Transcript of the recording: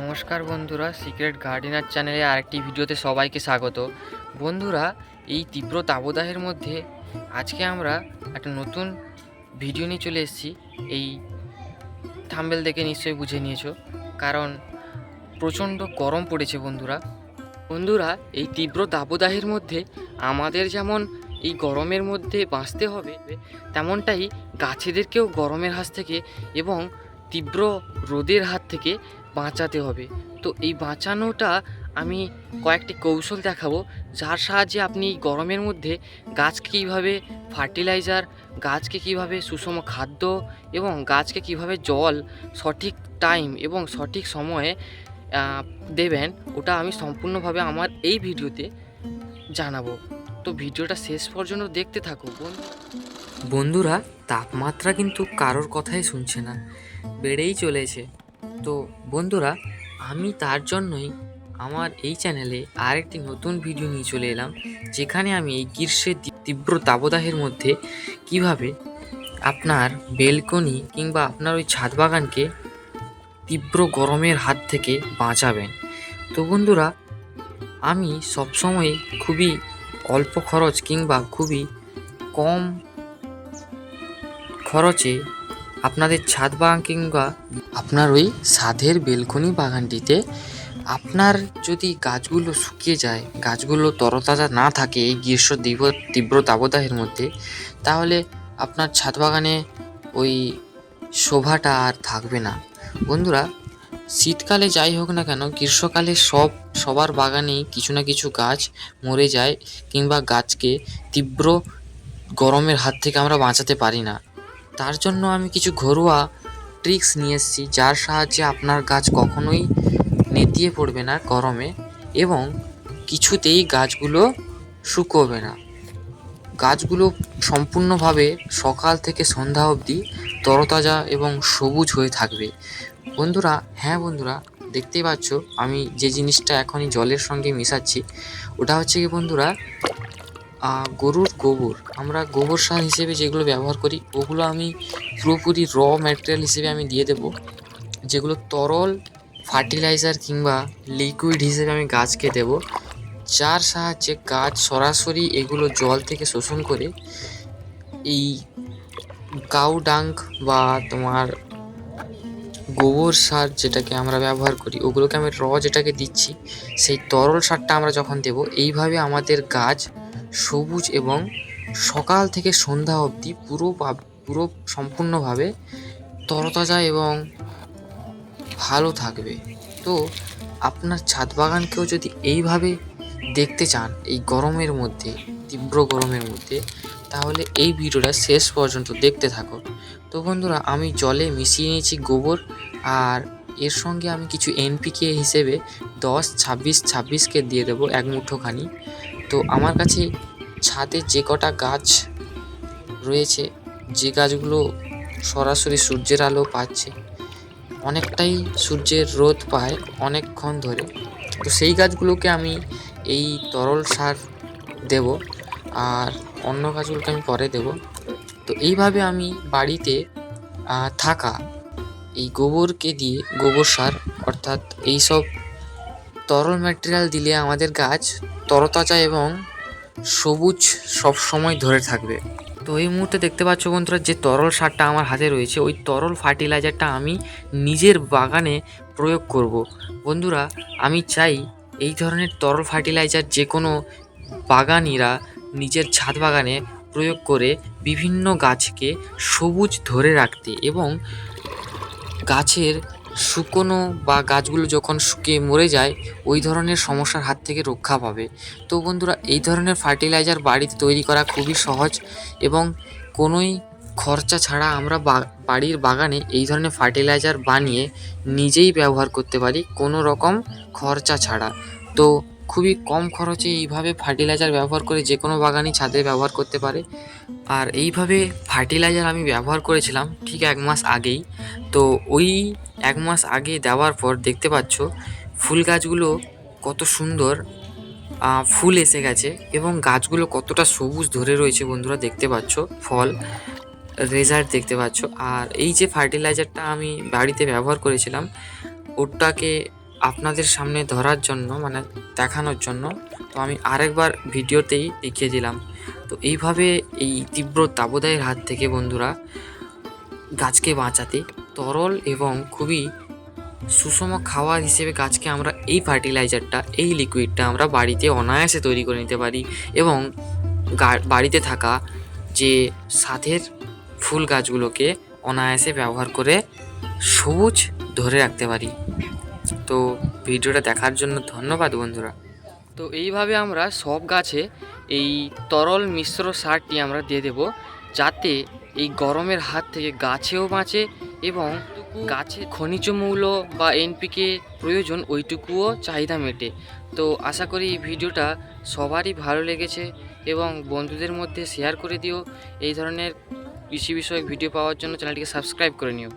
নমস্কার বন্ধুরা secret gardener চ্যানেলে আরেকটি ভিডিওতে সবাইকে স্বাগত। বন্ধুরা, এই তীব্র তাপদাহের মধ্যে আজকে আমরা একটা নতুন ভিডিও নিয়ে চলে এসেছি। এই থাম্বেল দেখে নিশ্চয়ই বুঝে নিয়েছো, কারণ প্রচণ্ড গরম পড়েছে বন্ধুরা। বন্ধুরা, এই তীব্র দাবদাহের মধ্যে আমাদের যেমন এই গরমের মধ্যে বাঁচতে হবে, তেমনটাই গাছেদেরকেও গরমের হাত থেকে এবং তীব্র রোদের হাত থেকে বাঁচাতে হবে। তো এই বাঁচানোটা আমি কয়েকটি কৌশল দেখাবো, যার সাহায্যে আপনি গরমের মধ্যে গাছকে কীভাবে ফার্টিলাইজার, গাছকে কীভাবে সুষম খাদ্য এবং গাছকে কীভাবে জল সঠিক টাইম এবং সঠিক সময়ে দেবেন, ওটা আমি সম্পূর্ণভাবে আমার এই ভিডিওতে জানাব। তো ভিডিওটা শেষ পর্যন্ত দেখতে থাকো বন্ধু বন্ধুরা, তাপমাত্রা কিন্তু কারোর কথাই শুনছে না। বেড়েই চলেছে। তো বন্ধুরা, আমি তার জন্যই আমার এই চ্যানেলে আরেকটি নতুন ভিডিও নিয়ে চলে এলাম, যেখানে আমি এই গ্রীষ্মের তীব্র- দাবদাহের মধ্যে কীভাবে আপনার বেলকনি কিংবা আপনার ওই ছাদ বাগানকে তীব্র গরমের হাত থেকে বাঁচাবেন। তো বন্ধুরা, আমি সবসময় খুবই অল্প খরচ কিংবা খুবই কম খরচে আপনাদের ছাদ বাগান কিংবা আপনার ওই ছাদের বেলকনি বাগানটিতে আপনার যদি গাছগুলো শুকিয়ে যায়, গাছগুলো তরতাজা না থাকে এই গ্রীষ্ম তীব্র তীব্র দাবদাহের মধ্যে, তাহলে আপনার ছাদ বাগানে ওই শোভাটা আর থাকবে না। বন্ধুরা, শীতকালে যাই হোক না কেন, গ্রীষ্মকালে সব, সবার বাগানেই কিছু না কিছু গাছ মরে যায় কিংবা গাছকে তীব্র গরমের হাত থেকে আমরা বাঁচাতে পারি না। তার জন্য আমি কিছু ঘরোয়া ট্রিক্স নিয়ে এসেছি, যার সাহায্যে আপনার গাছ কখনোই নেতিয়ে পড়বে না গরমে এবং কিছুতেই গাছগুলো শুকোবে না। গাছগুলো সম্পূর্ণভাবে সকাল থেকে সন্ধ্যা অবধি তরতাজা এবং সবুজ হয়ে থাকবে। বন্ধুরা হ্যাঁ বন্ধুরা, দেখতেই পাচ্ছ, আমি যে জিনিসটা এখনই জলের সঙ্গে মেশাচ্ছি, ওটা হচ্ছে কি বন্ধুরা গরুর গোবর। আমরা গোবর সার হিসেবে যেগুলো ব্যবহার করি, ওগুলো আমি পুরোপুরি র ম্যাটেরিয়াল হিসেবে আমি দিয়ে দেবো। যেগুলো তরল ফার্টিলাইজার কিংবা লিকুইড হিসেবে আমি গাছকে দেব। যার সাহায্যে গাছ সরাসরি এগুলো জল থেকে শোষণ করে এই কাউ ডাঙ্ক বা তোমার গোবর সার যেটাকে আমরা ব্যবহার করি, ওগুলোকে আমি র যেটাকে দিচ্ছি, সেই তরল সারটা আমরা যখন দেব, এইভাবে আমাদের গাছ সবুজ এবং সকাল থেকে সন্ধ্যা অবধি পুরো পুরো সম্পূর্ণভাবে তরতাজা এবং ভালো থাকবে। তো আপনার ছাদ বাগানকেও যদি এইভাবে দেখতে চান, এই গরমের মধ্যে, তীব্র গরমের মধ্যে, তাহলে এই ভিডিওটা শেষ পর্যন্ত দেখতে থাকো। তো বন্ধুরা, আমি জলে মিশিয়ে নিয়েছি গোবর, আর এর সঙ্গে আমি কিছু এনপিকে হিসেবে দশ, ছাব্বিশ ছাব্বিশকে দিয়ে দেবো এক মুঠোখানি। তো আমার কাছে ছাদে যে কটা গাছ রয়েছে, যে গাছগুলো সরাসরি সূর্যের আলো পাচ্ছে, অনেকটাই সূর্যের রোদ পায় অনেকক্ষণ ধরে। তো সেই গাছগুলোকে আমি এই তরল সার দেব আর অন্য গাছগুলোকে আমি পরে দেব। তো এইভাবে আমি বাড়িতে থাকা এই গোবরকে দিয়ে গোবর সার অর্থাৎ এইসব তরল ম্যাটেরিয়াল দিলে আমাদের গাছ তরতাজা এবং সবুজ সব সময় ধরে থাকবে। তো এই মুহূর্তে দেখতে পাচ্ছ বন্ধুরা যে তরল সারটা আমার হাতে রয়েছে, ওই তরল ফার্টিলাইজারটা আমি নিজের বাগানে প্রয়োগ করব। বন্ধুরা, আমি চাই এই ধরনের তরল ফার্টিলাইজার যে কোনো বাগানিরা নিজের ছাদ বাগানে প্রয়োগ করে বিভিন্ন গাছকে সবুজ ধরে রাখতে এবং গাছের শুকনো বা গাছগুলো যখন শুকিয়ে মরে যায়, ওই ধরনের সমস্যার হাত থেকে রক্ষা পাবে। তো বন্ধুরা, এই ধরনের ফার্টিলাইজার বাড়িতে তৈরি করা খুবই সহজ এবং কোনোই খরচা ছাড়া আমরা বাড়ির বাগানে এই ধরনের ফার্টিলাইজার বানিয়ে নিজেই ব্যবহার করতে পারি, কোনো রকম খরচা ছাড়া। তো খুবই কম খরচে এইভাবে ফার্টিলাইজার ব্যবহার করে যে কোনো বাগানই ছাদে ব্যবহার করতে পারে। আর এইভাবে ফার্টিলাইজার আমি ব্যবহার করেছিলাম ঠিক এক মাস আগেই। তো ওই এক মাস আগে দেওয়ার পর দেখতে পাচ্ছ ফুল গাছগুলো কত সুন্দর ফুল এসে গেছে এবং গাছগুলো কতটা সবুজ ধরে রয়েছে বন্ধুরা দেখতে পাচ্ছ, ফল, রেজাল্ট দেখতে পাচ্ছ। আর এই যে ফার্টিলাইজারটা আমি বাড়িতে ব্যবহার করেছিলাম, ওটাকে আপনাদের সামনে ধরার জন্য মানে দেখানোর জন্য, তো আমি আরেকবার ভিডিওতেই দেখিয়ে দিলাম। তো এইভাবে এই তীব্র তাপদাহের হাত থেকে বন্ধুরা গাছকে বাঁচাতে তরল এবং খুবই সুষম খাবার হিসেবে গাছকে আমরা এই ফার্টিলাইজারটা, এই লিকুইডটা আমরা বাড়িতে অনায়াসে তৈরি করে নিতে পারি এবং বাড়িতে থাকা যে সাধের ফুল গাছগুলোকে অনায়াসে ব্যবহার করে সবুজ ধরে রাখতে পারি। তো ভিডিওটা দেখার জন্য ধন্যবাদ বন্ধুরা। তো এইভাবে আমরা সব গাছে এই তরল মিশ্র সারটি আমরা দিয়ে দেব যাতে এই গরমের হাত থেকে গাছেও বাঁচে এবং গাছে খনিজ মৌল বা এনপিকে প্রয়োজন ওইটুকুও চাহিদা মেটে। তো আশা করি এই ভিডিওটা সবারই ভালো লেগেছে এবং বন্ধুদের মধ্যে শেয়ার করে দিও। এই ধরনের কৃষি বিষয়ক ভিডিও পাওয়ার জন্য চ্যানেলটিকে সাবস্ক্রাইব করে নিও।